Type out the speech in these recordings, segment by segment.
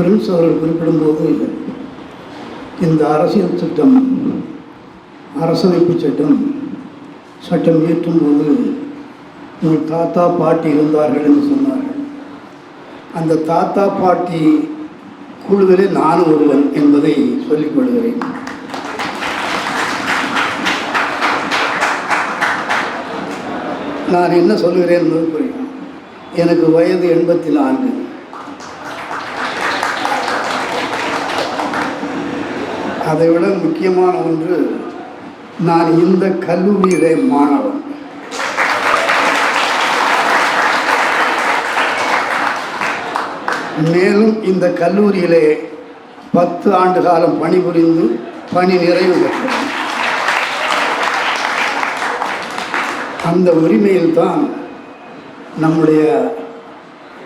Prince அவர்கள் குறிப்பிடும்போது இந்த அரசியல் சட்டம் அரசமைப்பு சட்டம் சட்டம் இயற்றும் போது உங்கள் தாத்தா பாட்டி இருந்தார்கள் என்று சொன்னார்கள். அந்த தாத்தா பாட்டி குழுவிலே நானும் ஒருவன் என்பதை சொல்லிக் கொள்கிறேன். நான் என்ன சொல்கிறேன் என்பது புரியும். எனக்கு வயது எண்பத்தி நான்கு. அதை விட முக்கியமான ஒன்று நான் இந்த கல்லூரியிலே மாணவன். மேலும் இந்த கல்லூரியிலே பத்து ஆண்டு காலம் பணிபுரிந்து பணி நிறைவு பெற்றேன். அந்த உரிமையில்தான் நம்முடைய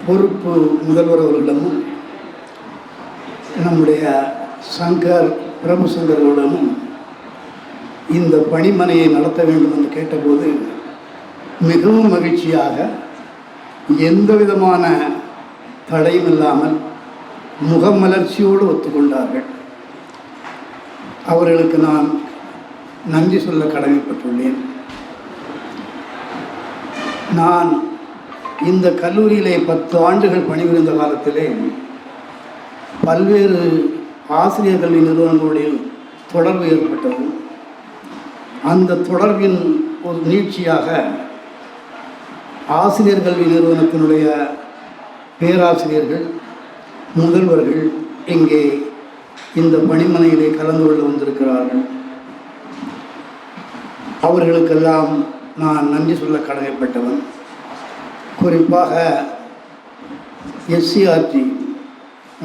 பொறுப்பு முதல்வர் அவர்களிடமும் நம்முடைய சங்கர் பிரபு இந்த பணிமனையை நடத்த வேண்டும் என்று கேட்டபோது மிகவும் மகிழ்ச்சியாக எந்த விதமான தடையும் இல்லாமல் முகமலர்ச்சியோடு ஒத்துக்கொண்டார்கள். அவர்களுக்கு நான் நன்றி சொல்ல கடமைப்பட்டுள்ளேன். நான் இந்த கல்லூரியிலே பத்து ஆண்டுகள் பணிபுரிந்த காலத்திலே பல்வேறு ஆசிரியர் கல்வி நிறுவனங்களில் தொடர்பு ஏற்பட்டது. அந்த தொடர்பின் ஒரு நீட்சியாக ஆசிரியர் கல்வி நிறுவனத்தினுடைய பேராசிரியர்கள் முதல்வர்கள் இங்கே இந்த பணிமனையிலே கலந்து கொள்ள வந்திருக்கிறார்கள். அவர்களுக்கெல்லாம் நான் நன்றி சொல்ல கடமைப்பட்டவன். குறிப்பாக எஸ்சிஆர்டி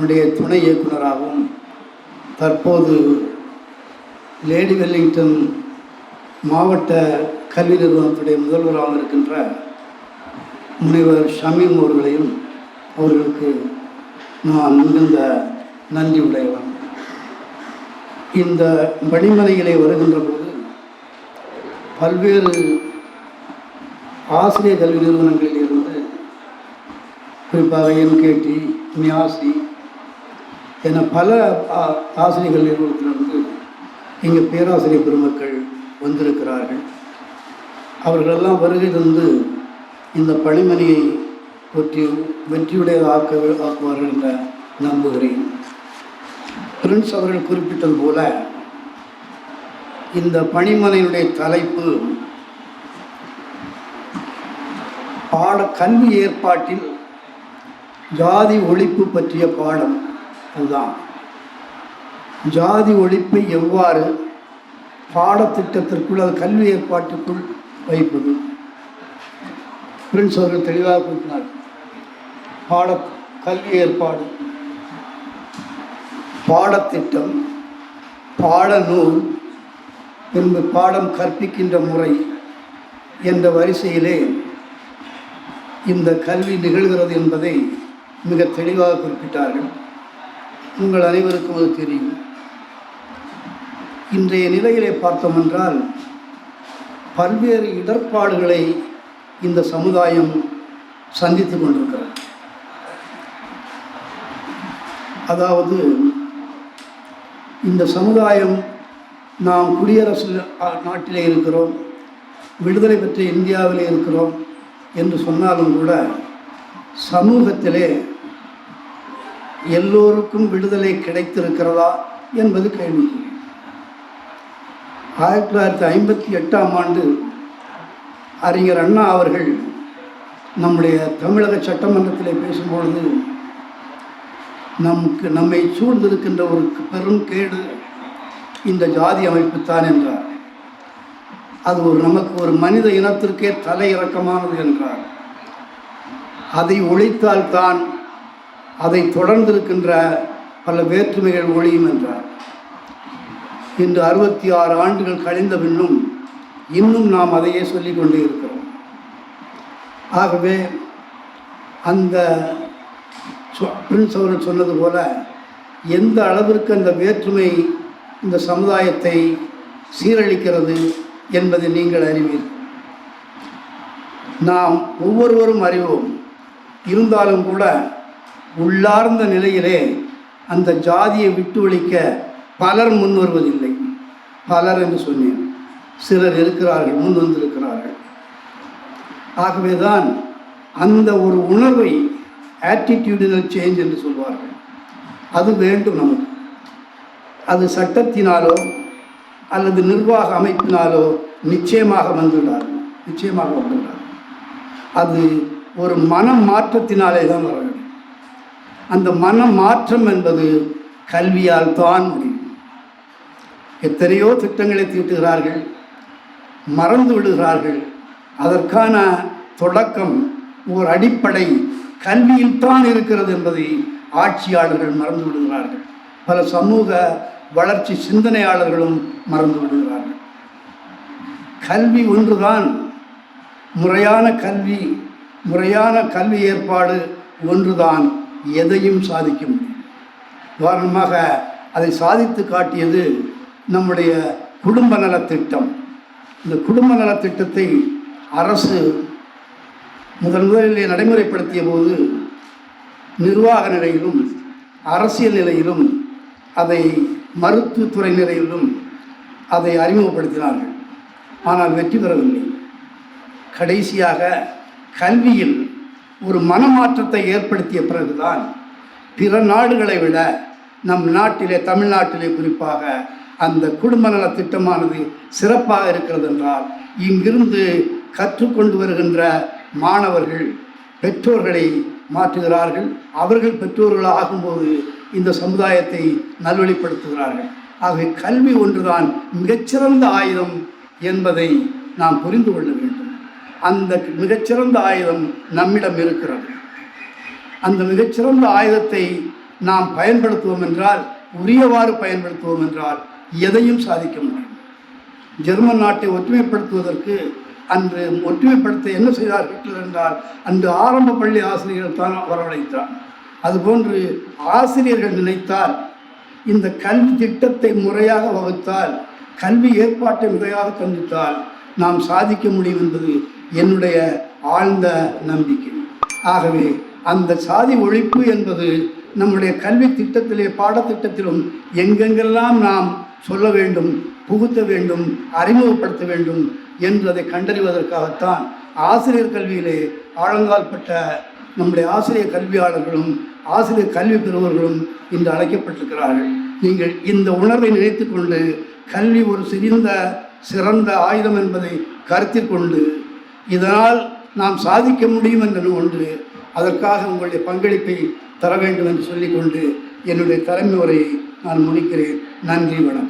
உடைய துணை இயக்குனராகவும் தற்போது லேடி வெல்லிங்டன் மாவட்ட கல்வி நிறுவனத்துடைய முதல்வராக இருக்கின்ற முனைவர் ஷமீம் அவர்களையும் அவர்களுக்கு நான் மிகுந்த நன்றி உடையவன். இந்த பணிமனையிலே வருகின்ற போது பல்வேறு ஆசிரியர் கல்வி நிறுவனங்களில் இருந்து குறிப்பாக எம்கேடி மியாசி என பல ஆ- நிறுவனத்திலிருந்து இங்கே பேராசிரியர் பெருமக்கள் வந்திருக்கிறார்கள். அவர்களெல்லாம் வருகை தந்து இந்த பணிமனையை பற்றி வெற்றியுடைய ஆக்க ஆக்குவார்கள் என்ற நம்புகிறேன். பிரின்ஸ் அவர்கள் குறிப்பிட்டது போல இந்த பணிமனையினுடைய தலைப்பு பாட கல்வி ஏற்பாட்டில் ஜாதி ஒழிப்பு பற்றிய பாடம். அதுதான். ஜாதி ஒழிப்பை எவ்வாறு பாடத்திட்டத்திற்குள் அது கல்வி ஏற்பாட்டுக்குள் வைப்பது? பிரின்ஸ் அவர்கள் தெளிவாக கூட்டினார் பாட கல்வி ஏற்பாடு. பாடத்திட்டம் பாடநூல் பின்பு பாடம் கற்பிக்கின்ற முறை என்ற வரிசையிலே இந்த கல்வி நிகழ்கிறது என்பதை மிக தெளிவாக குறிப்பிட்டார்கள். உங்கள் அனைவருக்கும் அது தெரியும். இன்றைய நிலையிலே பார்த்தோம் என்றால் பல்வேறு இடர்பாடுகளை இந்த சமுதாயம் சந்தித்து கொண்டிருக்கிறது. அதாவது இந்த சமுதாயம் நாம் குடியரசு நாட்டிலே இருக்கிறோம் விடுதலை பெற்ற இந்தியாவிலே இருக்கிறோம் என்று சொன்னாலும் கூட சமூகத்திலே எல்லோருக்கும் விடுதலை கிடைத்திருக்கிறதா என்பது கேள்வி. ஆயிரத்தி தொள்ளாயிரத்தி ஐம்பத்தி எட்டாம் ஆண்டு அறிஞர் அண்ணா அவர்கள் நம்முடைய தமிழக சட்டமன்றத்தில் பேசும்பொழுது நமக்கு நம்மை சூழ்ந்திருக்கின்ற ஒரு பெரும் கேடு இந்த ஜாதி அமைப்பு தான் என்றார். அது ஒரு நமக்கு ஒரு மனித இனத்திற்கே தலை இறக்கமானது என்றார். அதை ஒழித்தால்தான் அதை தொடர்ந்திருக்கின்ற பல வேற்றுமைகள் ஒழியும் என்றார். இன்று அறுபத்தி ஆறு ஆண்டுகள் கழிந்த பின்னும் இன்னும் நாம் அதையே சொல்லிக் கொண்டே இருக்கிறோம். ஆகவே அந்த சொ- பிரின்ஸ் அவர்கள் சொன்னது போல எந்த அளவிற்கு அந்த வேற்றுமை இந்த சமுதாயத்தை சீரழிக்கிறது என்பதை நீங்கள் அறிவீர்கள் நாம் ஒவ்வொருவரும் அறிவோம். இருந்தாலும் கூட உள்ளார்ந்த நிலையிலே அந்த ஜாதியை விட்டு ஒழிக்க பலர் முன் வருவதில்லை. பலர் என்று சொன்னேன். சிலர் இருக்கிறார்கள் முன் வந்திருக்கிறார்கள். ஆகவே தான் அந்த ஒரு உணர்வை ஆட்டிடியூடினல் சேஞ்ச் என்று சொல்வார்கள். அது வேண்டும் நமக்கு. அது சட்டத்தினாலோ அல்லது நிர்வாக அமைப்பினாலோ நிச்சயமாக வந்துவிடாது நிச்சயமாக வந்துவிடாது அது ஒரு மன மாற்றத்தினாலே தான் வர அந்த மன மாற்றம் என்பது கல்வியால் தான் முடியும். எத்தனையோ திட்டங்களை தீட்டுகிறார்கள் மறந்து விடுகிறார்கள். அதற்கான தொடக்கம் ஒரு அடிப்படை கல்வியில் தான் இருக்கிறது என்பதை ஆட்சியாளர்கள் மறந்து விடுகிறார்கள். பல சமூக வளர்ச்சி சிந்தனையாளர்களும் மறந்து விடுகிறார்கள். கல்வி ஒன்றுதான் முறையான கல்வி முறையான கல்வி ஏற்பாடு ஒன்றுதான். எதையும் சாதிக்க முடியும் உதாரணமாக அதை சாதித்து காட்டியது நம்முடைய குடும்ப நலத் திட்டம் இந்த குடும்ப நலத் திட்டத்தை அரசு முதன் முதலிலே நடைமுறைப்படுத்திய போது நிர்வாக நிலையிலும் அரசியல் நிலையிலும் அதை மருத்துவத்துறை நிலையிலும் அதை அறிமுகப்படுத்தினார்கள். ஆனால் வெற்றி பெறவில்லை. கடைசியாக கல்வியில் ஒரு மனமாற்றத்தை ஏற்படுத்திய பிறகுதான் பிற நாடுகளை விட நம் நாட்டிலே தமிழ்நாட்டிலே குறிப்பாக அந்த குடும்ப நல திட்டமானது சிறப்பாக இருக்கிறது என்றால் இங்கிருந்து கற்றுக்கொண்டு வருகின்ற மாணவர்கள் பெற்றோர்களை மாற்றுகிறார்கள். அவர்கள் பெற்றோர்கள் ஆகும்போது இந்த சமுதாயத்தை நல்வழிப்படுத்துகிறார்கள். ஆகவே கல்வி ஒன்றுதான் மிகச்சிறந்த ஆயுதம் என்பதை நாம் புரிந்து கொள்ள வேண்டும். அந்த மிகச்சிறந்த ஆயுதம் நம்மிடம் இருக்கிறது. அந்த மிகச்சிறந்த ஆயுதத்தை நாம் பயன்படுத்துவோம் என்றால் உரியவாறு பயன்படுத்துவோம் என்றால் எதையும் சாதிக்க முடியும். ஜெர்மன் நாட்டை ஒற்றுமைப்படுத்துவதற்கு அன்று ஒற்றுமைப்படுத்த என்ன செய்தார் ஹிட்லர் என்றால் அன்று ஆரம்ப பள்ளி ஆசிரியர்கள் தான் வரவழைத்தார். அதுபோன்று ஆசிரியர்கள் நினைத்தால் இந்த கல்வி திட்டத்தை முறையாக வகுத்தால் கல்வி ஏற்பாட்டை முறையாக தந்தித்தால் நாம் சாதிக்க முடியும் என்பது என்னுடைய ஆழ்ந்த நம்பிக்கை. ஆகவே அந்த சாதி ஒழிப்பு என்பது நம்முடைய கல்வி திட்டத்திலே பாடத்திட்டத்திலும் எங்கெங்கெல்லாம் நாம் சொல்ல வேண்டும் புகுத்த வேண்டும் அறிமுகப்படுத்த வேண்டும் என்பதை கண்டறிவதற்காகத்தான் ஆசிரியர் கல்வியிலே ஆழங்கால்பட்ட நம்முடைய ஆசிரியர் கல்வியாளர்களும் ஆசிரியர் கல்வி பெறுவர்களும் இன்று அழைக்கப்பட்டிருக்கிறார்கள். நீங்கள் இந்த உணர்வை நினைத்து கொண்டு கல்வி ஒரு சிறந்த சிறந்த ஆயுதம் என்பதை கருத்தில் கொண்டு இதனால் நாம் சாதிக்க முடியும் என்ற ஒன்று அதற்காக உங்களுடைய பங்களிப்பை தர வேண்டும் என்று சொல்லிக்கொண்டு என்னுடைய தலைமை உரையை நான் முடிக்கிறேன். நன்றி வணக்கம்.